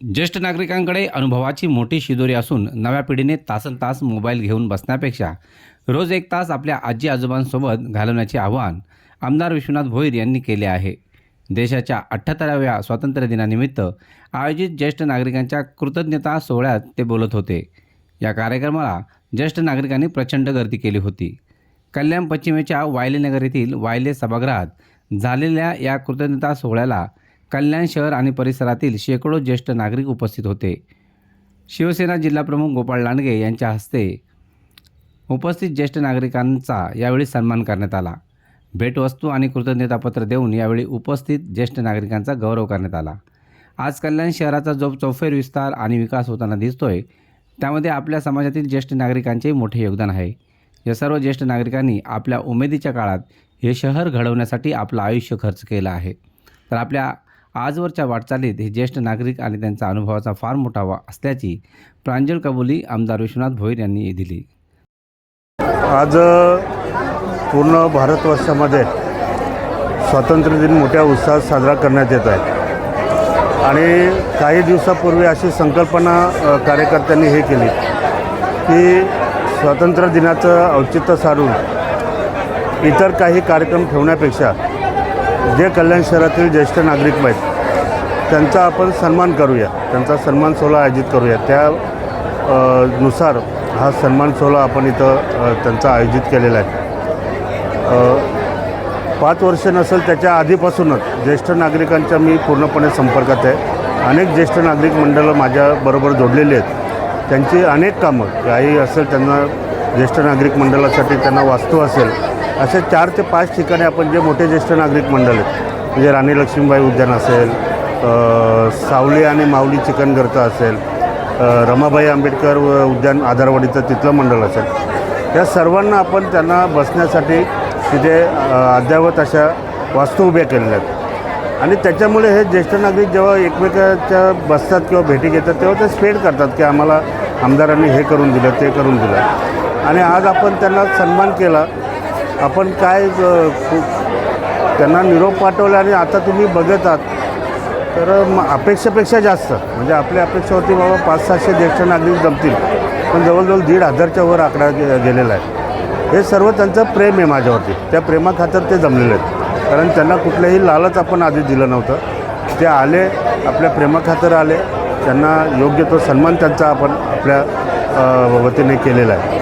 ज्येष्ठ नागरिकांकडे अनुभवाची मोठी शिदोरी असून नव्या पिढीने तासन तास मोबाईल घेऊन बसण्यापेक्षा रोज एक तास आपल्या आजी आजोबांसोबत घालवण्याचे आवाहन आमदार विश्वनाथ भोईर यांनी केले आहे. देशाच्या अठ्ठ्याहत्तराव्या स्वातंत्र्य दिनानिमित्त आयोजित ज्येष्ठ नागरिकांच्या कृतज्ञता सोहळ्यात ते बोलत होते. या कार्यक्रमाला ज्येष्ठ नागरिकांनी प्रचंड गर्दी केली होती. कल्याण पश्चिमेच्या वायलेनगर येथील वायले सभागृहात झालेल्या या कृतज्ञता सोहळ्याला कल्याण शहर आणि परिसरातील शेकडो ज्येष्ठ नागरिक उपस्थित होते. शिवसेना जिल्हाप्रमुख गोपाळ लांडगे यांच्या हस्ते उपस्थित ज्येष्ठ नागरिकांचा यावेळी सन्मान करण्यात आला. भेटवस्तू आणि कृतज्ञतापत्र देऊन यावेळी उपस्थित ज्येष्ठ नागरिकांचा गौरव करण्यात आला. आज कल्याण शहराचा जो चौफेर विस्तार आणि विकास होताना दिसतोय त्यामध्ये आपल्या समाजातील ज्येष्ठ नागरिकांचेही मोठे योगदान आहे. या सर्व ज्येष्ठ नागरिकांनी आपल्या उमेदीच्या काळात हे शहर घडवण्यासाठी आपलं आयुष्य खर्च केलं आहे. तर आपल्या आजवरच्या वाटचालीत हे ज्येष्ठ नागरिक आणि त्यांचा अनुभवाचा फार मोठा वा असल्याची प्रांजळ कबुली आमदार विश्वनाथ भोईर यांनी दिली. आज पूर्ण भारतवर्षामध्ये स्वातंत्र्य दिन मोठ्या उत्साहात साजरा करण्यात येत आहे. आणि काही दिवसापूर्वी अशी संकल्पना कार्यकर्त्यांनी हे केली की स्वातंत्र्य दिनाचं औचित्य साधून इतर काही कार्यक्रम ठेवण्यापेक्षा जे कल्याण शहरातील ज्येष्ठ नागरिक आहेत त्यांचा आपण सन्मान करूया. त्यांचा सन्मान सोहळा आयोजित करूया. त्या नुसार हा सन्मान सोहळा आपण इथं त्यांचा आयोजित केलेला आहे. पाच वर्ष नसेल त्याच्या आधीपासूनच ज्येष्ठ नागरिकांच्या मी पूर्णपणे संपर्कात आहे. अनेक ज्येष्ठ नागरिक मंडळं माझ्याबरोबर जोडलेली आहेत. त्यांची अनेक कामं काही असेल त्यांना ज्येष्ठ नागरिक मंडळासाठी त्यांना वास्तू असेल असे चार ते पाच ठिकाणी आपण जे मोठे ज्येष्ठ नागरिक मंडळ आहेत म्हणजे राणी लक्ष्मीबाई उद्यान असेल सावली आणि माऊली चिकनगरचा असेल रमाबाई आंबेडकर व उद्यान आधारवाडीचं तिथलं मंडळ असेल. या सर्वांना आपण त्यांना बसण्यासाठी तिथे अद्ययावत अशा वास्तू उभ्या केलेल्या आहेत. आणि त्याच्यामुळे हे ज्येष्ठ नागरिक जेव्हा एकमेकाच्या बसतात किंवा भेटी घेतात तेव्हा ते स्पेड करतात की आम्हाला आमदारांनी हे करून दिलं ते करून दिलं. आणि आज आपण त्यांना सन्मान केला आपण काय त्यांना निरोप पाठवला आणि आता तुम्ही बघत आहात तर मग अपेक्षेपेक्षा जास्त म्हणजे आपल्या अपेक्षा होती बाबा पाच सहाशे ज्येष्ठ नागरिक जमतील पण जवळजवळ दीड हजारच्या वर आकडा गे गेलेला आहे. हे सर्व त्यांचं प्रेम आहे माझ्यावरती. त्या प्रेमाखातर ते जमलेले आहेत. कारण त्यांना कुठलंही लालच आपण आधी दिलं नव्हतं. ते आले आपल्या प्रेमाखातर आले. त्यांना योग्य तो सन्मान त्यांचा आपण आपल्या वतीने केलेला आहे.